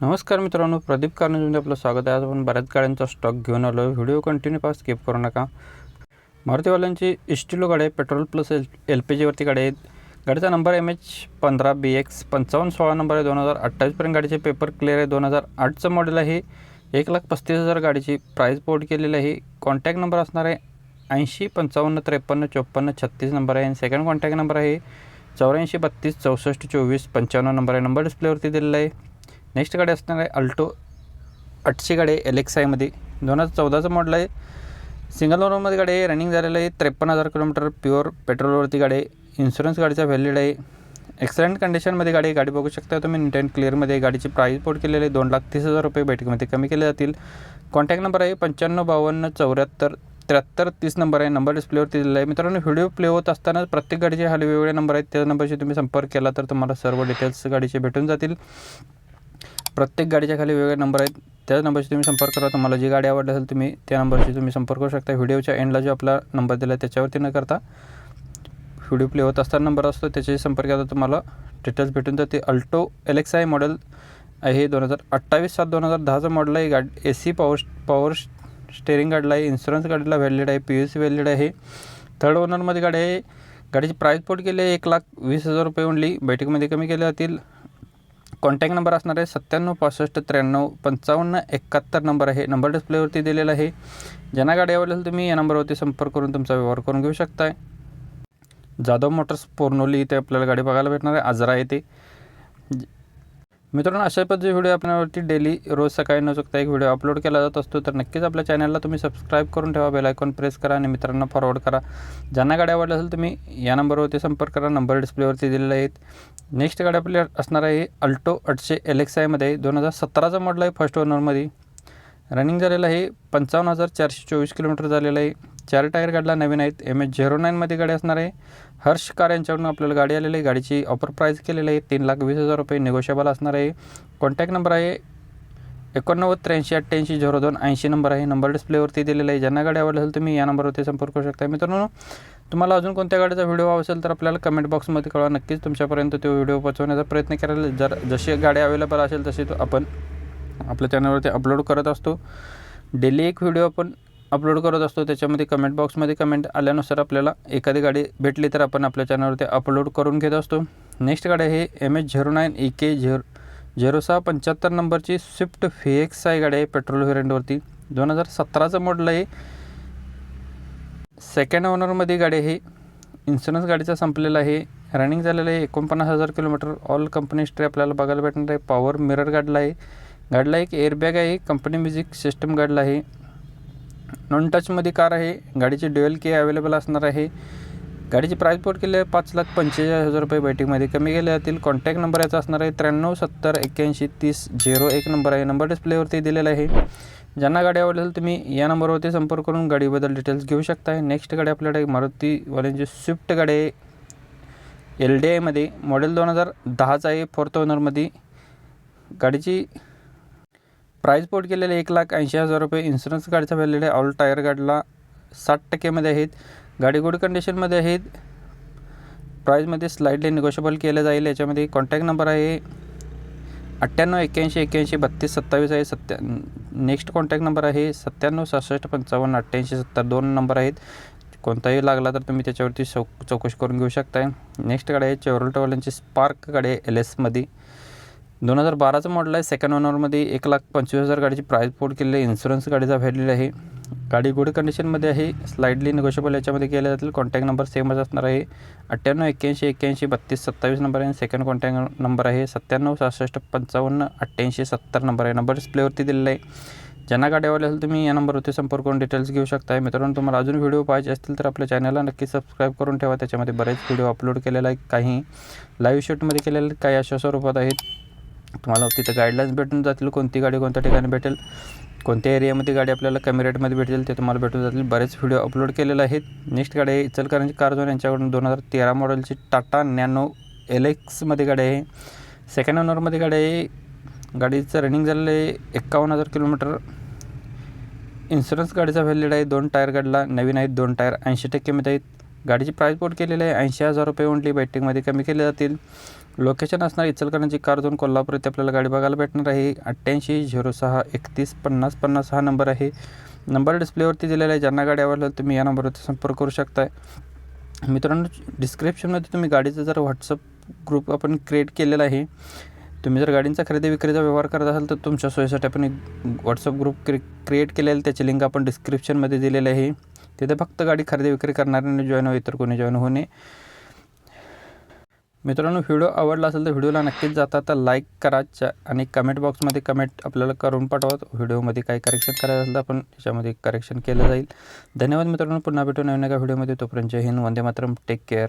नमस्कार मित्रांनो प्रदीप कारंजमध्ये आपलं स्वागत आहे. आज आपण बऱ्याच गाड्यांचा स्टॉक घेऊन आलो आहे व्हिडिओ कंटिन्यू पास स्किप करू नका. मारुतीवाल्यांची इस्टिलो गाडी आहे petrol plus L L P जीवरती गाडी आहेत गाडीचा नंबर एम एच पंधरा बी एक्स पंचावन्न सोळा नंबर आहे दोन हजार अठ्ठावीसपर्यंत गाडीचे पेपर क्लिअर आहे. दोन हजार आठचं मॉडेल आहे. एक लाख पस्तीस हजार गाडीची प्राईस बोर्ड केलेली आहे. कॉन्टॅक्ट नंबर असणार आहे ऐंशी पंचावन्न त्रेपन्न चोपन्न छत्तीस नंबर आहे. आणि सेकंड कॉन्टॅक्ट नंबर आहे चौऱ्याऐंशी बत्तीस चौसष्ट चोवीस पंच्याण्णव नंबर आहे. नंबर डिस्प्लेवरती दिलेला आहे. नेक्स्ट गाडी असणार आहे अल्टो आठशे गाडी आहे एल एक्स आयमध्ये दोन हजार चौदाचं मॉडल आहे. सिंगल ओनरमध्ये गाडी आहे रनिंग झालेलं आहे. त्रेपन्न हजार किलोमीटर प्युअर पेट्रोलवरती गाडी आहे. इन्शुरन्स गाडीचा व्हॅलिड आहे. एक्सलंट कंडिशनमध्ये गाडी गाडी बघू शकता तुम्ही. नीट अँड क्लिअरमध्ये गाडीची प्राईस पोर्ट केलेली आहे. दोन लाख तीस हजार रुपये बैठकीमध्ये कमी केले जातील. कॉन्टॅक्ट नंबर आहे पंच्याण्णव बावन्न चौऱ्याहत्तर त्र्याहत्तर तीस नंबर आहे. नंबर डिस्प्लेवरती दिलेला आहे. मित्रांनो व्हिडिओ प्ले होत असताना प्रत्येक गाडीचे हा वेगवेगळे नंबर आहेत. त्या नंबरशी तुम्ही संपर्क केला तर तुम्हाला सर्व डिटेल्स गाडीचे भेटून जातील. प्रत्येक गाडीच्या खाली वेगवेगळे नंबर आहेत. त्याच नंबरशी तुम्ही संपर्क करा. तुम्हाला जी गाडी आवडली असेल तुम्ही त्या नंबरशी तुम्ही संपर्क करू शकता. व्हिडिओच्या एंडला जो आपला नंबर दिला आहे त्याच्यावरती न करता व्हिडिओ प्ले होत असताना नंबर असतो त्याच्याशी संपर्क आता तुम्हाला डिटेल्स भेटून जाते अल्टो एल आय मॉडेल आहे. दोन हजार अठ्ठावीस सात दोन हजार दहाचं मॉडेल आहे. गाड A C power power steering गाडीला आहे. इन्शुरन्स गाडीला व्हॅलिड आहे. पी यू सी व्हॅलिड आहे. थर्ड ओनरमध्ये गाडी आहे. गाडीची प्राईस पोट केली आहे. एक लाख वीस हजार रुपये ओनली बैठकीमध्ये कमी केले जातील. कॉन्टॅक्ट नंबर असणार आहे सत्त्याण्णव पासष्ट त्र्याण्णव पंचावन्न एकाहत्तर नंबर आहे. नंबर डिस्प्लेवरती दिलेला आहे. ज्यांना गाडी आवडेल तुम्ही या नंबरवरती संपर्क करून तुमचा व्यवहार करून घेऊ शकताय. जाधव मोटर्स पोर्नोली इथे आपल्याला गाडी बघायला भेटणार आहे. आजरा येथे. मित्रांनो अशा पद्धती व्हिडिओ आपल्यावरती डेली रोज सकाळी न चुकता एक व्हिडिओ अपलोड केला जात असतो तर नक्कीच आपल्या चॅनलला तुम्ही सबस्क्राईब करून ठेवा बेल आयकॉन प्रेस करा आणि मित्रांना फॉरवर्ड करा. ज्यांना गाडी आवडल्या असेल तुम्ही या नंबरवरती संपर्क करा. नंबर डिस्प्लेवरती दिलेले आहेत नेक्स्ट गाडी आपली असणार आहे अल्टो आठशे एल एक्स आयमध्ये दोन हजार सतराचा मॉडल आहे फर्स्ट ओनरमध्ये रनिंग झालेलं आहे पंचावन्न हजार चारशे चोवीस किलोमीटर झालेलं आहे. चार टायर गाडीला नवीन आहेत. एम एच झिरो नाईनमध्ये गाडी असणार आहे. हर्ष कार यांच्याकडून आपल्याला गाडी आलेली आहे. गाडीची ऑफर प्राईस केलेली आहे. तीन लाख वीस हजार रुपये निगोशिएबल असणार आहे. कॉन्टॅक्ट नंबर आहे एकोणनव्वद त्र्याऐंशी अठ्ठ्याऐंशी झिरो दोन ऐंशी नंबर आहे. नंबर डिस्प्लेवरती दिलेला आहे. ज्यांना गाडी आवडली असेल तुम्ही या नंबरवरती संपर्क करू शकता. मित्रांनो तुम्हाला अजून कोणत्या गाडीचा व्हिडिओ हवा असेल तर आपल्याला कमेंट बॉक्समध्ये कळवा. नक्कीच तुमच्यापर्यंत तो व्हिडिओ पोहोचवण्याचा प्रयत्न करायला जर जशी गाडी अवेलेबल असेल तशी तो आपण आपल्या चॅनलवरती अपलोड करत असतो. डेली एक व्हिडिओ आपण अपलोड करत असतो त्याच्यामध्ये कमेंट बॉक्समध्ये कमेंट आल्यानुसार आपल्याला एखादी गाडी भेटली तर आपण आपल्या चॅनलवरती अपलोड करून घेत असतो. नेक्स्ट गाडी आहे M H zero nine E K zero zero सहा पंच्याहत्तर नंबरची स्विफ्ट फी एक्स आहे गाडी आहे पेट्रोल व्हेरियंटवरती दोन हजार सतराचं मॉडल आहे. सेकंड ओनरमध्ये गाडी आहे. इन्शुरन्स गाडीचा संपलेला आहे. रनिंग झालेलं आहे एकोणपन्नास हजार किलोमीटर. ऑल कंपनी हिस्ट्री आपल्याला बघायला भेटणार आहे. पॉवर मिरर गाडला आहे. गाडीला एक एअरबॅग आहे. कंपनी म्युझिक सिस्टम गाडला आहे. नॉन टचमध्ये कार आहे. गाडीची ड्युएल के अवेलेबल असणार आहे. गाडीची प्राईस पोट केली आहे पाच लाख पंचेचाळीस हजार रुपये बैठकीमध्ये. कमी केले जातील कॉन्टॅक्ट नंबर याचा असणार आहे त्र्याण्णव सत्तर एक्क्याऐंशी तीस झिरो एक नंबर आहे. नंबर डिस्प्लेवरती दिलेला आहे. ज्यांना गाडी आवडेल तुम्ही या नंबरवरती संपर्क करून गाडीबद्दल डिटेल्स घेऊ शकता. नेक्स्ट गाडी आपल्याकडे मारुतीवाल्यांची स्विफ्ट गाडी आहे. एल डी आयमध्ये मॉडेल दोन हजार दहाचा आहे. फोर्थ ओनरमध्ये गाडीची प्राईस पोट केलेले एक लाख ऐंशी हजार रुपये. इन्शुरन्स गाडीचा व्हॅल्यू आहे. ऑल टायर गाडीला साठ टक्केमध्ये आहेत. गाडी गुड कंडिशनमध्ये आहेत. प्राईजमध्ये स्लाईडली निगोशिएबल केलं जाईल. याच्यामध्ये कॉन्टॅक्ट नंबर आहे. अठ्ठ्याण्णव एक्क्याऐंशी एक्क्याऐंशी बत्तीस सत्तावीस आहे. सत्त्या नेक्स्ट कॉन्टॅक्ट नंबर आहे. सत्त्याण्णव सहासष्ट पंचावन्न अठ्ठ्याऐंशी सत्तर दोन नंबर आहेत. कोणताही लागला तर तुम्ही त्याच्यावरती चौ चौकशी करून घेऊ शकताय. नेक्स्ट गाडी आहे. चेवरोलटवाल्यांची स्पार्क गाडी आहे. एल एसमध्ये दोन हजार बाराचं मॉडल आहे. सेकंड ओनरमध्ये एक लाख पंचवीस हजार गाडीची प्राईस पोर्ट केलेली आहे. इन्शुरन्स गाडीचा व्हॅलिड आहे. गाडी गुड कंडिशनमध्ये आहे. स्लाइडली निगोशिएबल याच्यामध्ये केले जातील. कॉन्टॅक्ट नंबर सेमच असणार आहे. अठ्ठ्याण्णव एक्क्याऐंशी एक्क्याऐंशी बत्तीस सत्तावीस नंबर आहे. सेकंड कॉन्टॅक्ट नंबर आहे. सत्त्याण्णव सहासष्ट पंचावन्न अठ्ठ्याऐंशी सत्तर नंबर आहे. नंबर डिस्प्लेवरती दिलेला आहे. ज्यांना गाडी आवडली असेल तुम्ही या नंबरवरती संपर्क करून डिटेल्स घेऊ शकता मित्रांनो तुम्हाला अजून व्हिडिओ पाहिजे असतील तर आपल्या चॅनलला नक्की सबस्क्राईब करून ठेवा. त्याच्यामध्ये बरेच व्हिडिओ अपलोड केलेला आहे काही लाईव्ह शूटमध्ये केलेले काही अशा स्वरूपात आहेत. तुम्हाला तिथं गाईडलाईन्स भेटून जातील कोणती गाडी कोणत्या ठिकाणी भेटेल कोणत्या एरियामध्ये गाडी आपल्याला कमी रेटमध्ये भेटेल ते तुम्हाला भेटून जातील. बरेच व्हिडिओ अपलोड केलेले आहेत. नेक्स्ट गाडी आहे इचलकरांची कार झोन यांच्याकडून दोन हजार तेरा मॉडेलची टाटा नॅनो एल एक्समध्ये गाडी आहे. सेकंड ओनरमध्ये गाडी आहे. गाडीचं रनिंग झालेलं आहे एक्कावन्न हजार किलोमीटर इन्शुरन्स गाडीचा व्हॅलिड आहे दोन टायर गाडीला नवीन आहेत दोन टायर ऐंशी टक्केमध्ये आहेत. गाडीची प्राईस बोर्ड केलेली आहे. ऐंशी हजार रुपये ओनली बेटिंगमध्ये कमी केले जातील. लोकेशन असणार इचलकरंजी कार दोन कोल्हापूर इथे आपल्याला गाडी बघायला भेटणार आहे. अठ्ठ्याऐंशी झिरो सहा एकतीस पन्नास पन्नास हा नंबर आहे. नंबर डिस्प्लेवरती दिलेला आहे. ज्यांना गाडी आवडलं तुम्ही या नंबरवरती संपर्क करू शकताय. मित्रांनो डिस्क्रिप्शनमध्ये तुम्ही गाडीचा जर व्हॉट्सअप ग्रुप आपण क्रिएट केलेला आहे तुम्ही जर गाडींचा खरेदी विक्रीचा व्यवहार करत असाल तर तुमच्या सोयीसाठी आपण एक व्हॉट्सअप ग्रुप क्रि क्रिएट केलेला आहे. त्याची लिंक आपण डिस्क्रिप्शनमध्ये दिलेली आहे. तिथे फक्त गाडी खरेदी विक्री करणाऱ्यांनी जॉईन होई तर कोणी जॉईन होणे मित्रांनो व्हिडिओ आवडला असेल तर व्हिडिओला नक्कीच जाता तर लाईक करा आणि कमेंट बॉक्समध्ये कमेंट आपल्याला करून पाठवा. व्हिडिओमध्ये काही करेक्शन करायचं असेल तर आपण त्याच्यामध्ये करेक्शन केलं जाईल. धन्यवाद मित्रांनो. पुन्हा भेटून नवीन एका व्हिडिओमध्ये तोपर्यंत जय हिंद. वंदे मातरम. Take care